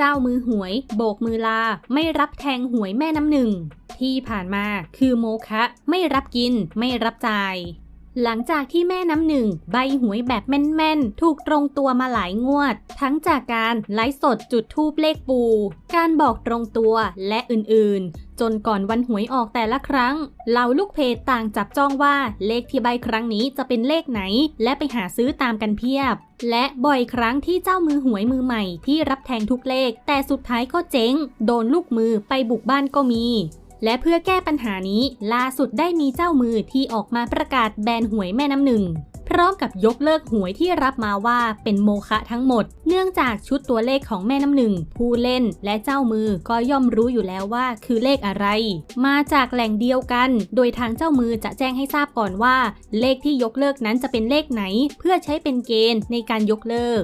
เจ้ามือหวย โบกมือลา ไม่รับแทงหวยแม่น้ำหนึ่ง ที่ผ่านมาคือโมคะ ไม่รับกิน ไม่รับจ่าย หลังจากที่แม่น้ำหนึ่ง ใบหวยแบบแม่นๆ ถูกตรงตัวมาหลายงวด ทั้งจากการไลฟ์สดจุดทูปเลขปู การบอกตรงตัวและอื่นๆ จนก่อนวันหวยออกแต่ละครั้ง เหล่าลูกเพจต่างจับจ้องว่าเลขที่ใบครั้งนี้จะเป็นเลขไหน และไปหาซื้อตามกันเพียบ และบ่อยครั้งที่เจ้ามือหวยมือใหม่ที่รับแทงทุกเลข แต่สุดท้ายก็เจ๊ง โดนลูกมือไปบุกบ้านก็มี และเพื่อแก้ปัญหานี้ล่าสุดได้มีเจ้ามือที่ออกมาประกาศแบนหวยแม่น้ำหนึ่งพร้อมกับยกเลิกหวยที่รับมาว่าเป็นโมฆะทั้งหมด เนื่องจากชุดตัวเลขของแม่น้ำหนึ่ง ผู้เล่นและเจ้ามือก็ย่อมรู้อยู่แล้วว่าคือเลขอะไร มาจากแหล่งเดียวกัน โดยทางเจ้ามือจะแจ้งให้ทราบก่อนว่า เลขที่ยกเลิกนั้นจะเป็นเลขไหน เพื่อใช้เป็นเกณฑ์ในการยกเลิก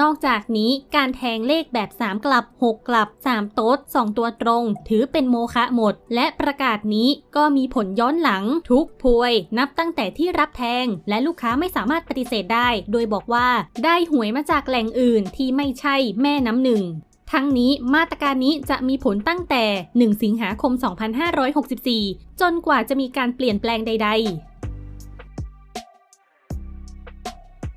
นอกจากนี้การแทงเลขแบบ 3 กลับ 6 กลับ 3 โต๊ด 2 ตัวตรง ถือเป็นโมฆะหมด และประกาศนี้ก็มีผลย้อนหลัง ทุกพวย นับตั้งแต่ที่รับแทง และลูกค้าไม่สามารถปฏิเสธได้ โดยบอกว่าได้หวยมาจากแหล่งอื่นที่ไม่ใช่แม่น้ำหนึ่งทั้งนี้มาตรการนี้จะมีผลตั้งแต่ 1 สิงหาคม 2564 จนกว่าจะมีการเปลี่ยนแปลงใด ๆ